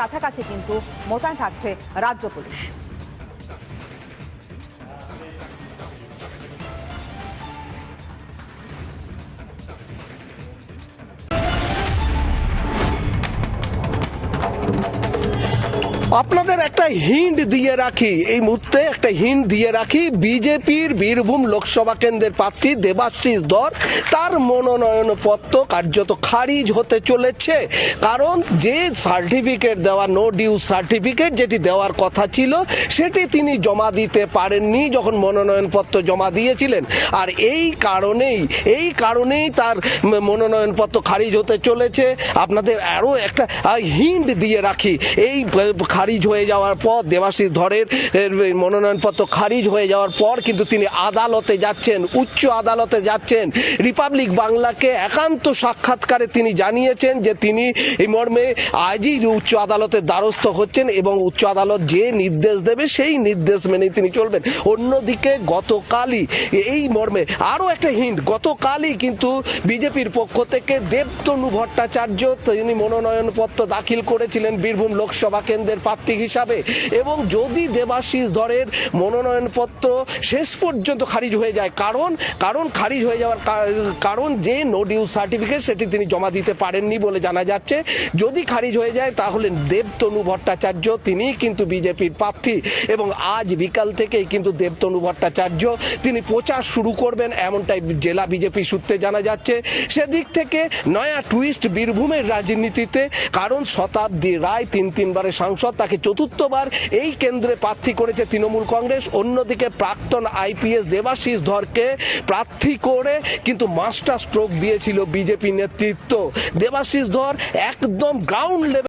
কাছাকাছি কিন্তু মোতায়েন থাকছে রাজ্য পুলিশ। আপনাদের একটা হিন্ট দিয়ে রাখি। এই মুহূর্তে একটা হিন্ট দিয়ে রাখি। বিজেপির বীরভূম লোকসভা কেন্দ্রের প্রার্থী দেবাশিস ধর, তার মনোনয়নপত্র কার্যত খারিজ হতে চলেছে। কারণ যে সার্টিফিকেট দেওয়া নো ডিউ সার্টিফিকেট যেটি দেওয়ার কথা ছিল, সেটি তিনি জমা দিতে পারেননি যখন মনোনয়নপত্র জমা দিয়েছিলেন। আর এই কারণেই এই কারণেই তার মনোনয়নপত্র খারিজ হতে চলেছে। আপনাদের আরও একটা হিন্ট দিয়ে রাখি। এই খারিজ হয়ে যাওয়ার পর, দেবাশিস ধরের মনোনয়নপত্র খারিজ হয়ে যাওয়ার পর কিন্তু তিনি আদালতে যাচ্ছেন, উচ্চ আদালতে যাচ্ছেন। রিপাবলিক বাংলাকে একান্ত সাক্ষাৎকারে তিনি জানিয়েছেন যে তিনি এই মর্মে আজই উচ্চ আদালতের দ্বারস্থ হচ্ছেন এবং উচ্চ আদালত যে নির্দেশ দেবে, সেই নির্দেশ মেনে তিনি চলবেন। অন্যদিকে গতকালই এই মর্মে আরও একটা হিন্ট, গতকালই কিন্তু বিজেপির পক্ষ থেকে দেবতনু ভট্টাচার্য তিনি মনোনয়নপত্র দাখিল করেছিলেন বীরভূম লোকসভা কেন্দ্রের প্রার্থী হিসাবে। এবং যদি দেবাশিস ধরের মনোনয়নপত্র শেষ পর্যন্ত খারিজ হয়ে যায়, কারণ কারণ খারিজ হয়ে যাওয়ার কারণ যে নো ডিউ সার্টিফিকেট সেটি তিনি জমা দিতে পারেননি বলে জানা যাচ্ছে। যদি খারিজ হয়ে যায়, তাহলে দেবতনু ভট্টাচার্য তিনি কিন্তু বিজেপির প্রার্থী। এবং আজ বিকাল থেকেই কিন্তু দেবতনু ভট্টাচার্য তিনি প্রচার শুরু করবেন, এমনটাই জেলা বিজেপি সূত্রে জানা যাচ্ছে। সেদিক থেকে নয়া টুইস্ট বীরভূমের রাজনীতিতে, কারণ শতাব্দী রায় তিন তিনবারের সাংসদ তাকে চতুর্থবার এই কেন্দ্রে প্রার্থী করেছে তৃণমূল কংগ্রেস। অন্যদিকে প্রাক্তন আইপিএস দেবাশিস ধরকে প্রার্থী করে কিন্তু মাস্টার স্ট্রোক দিয়েছিল বিজেপি নেতৃত্ব। দেবাশিস ধর একদম গ্রাউন্ড লেভেল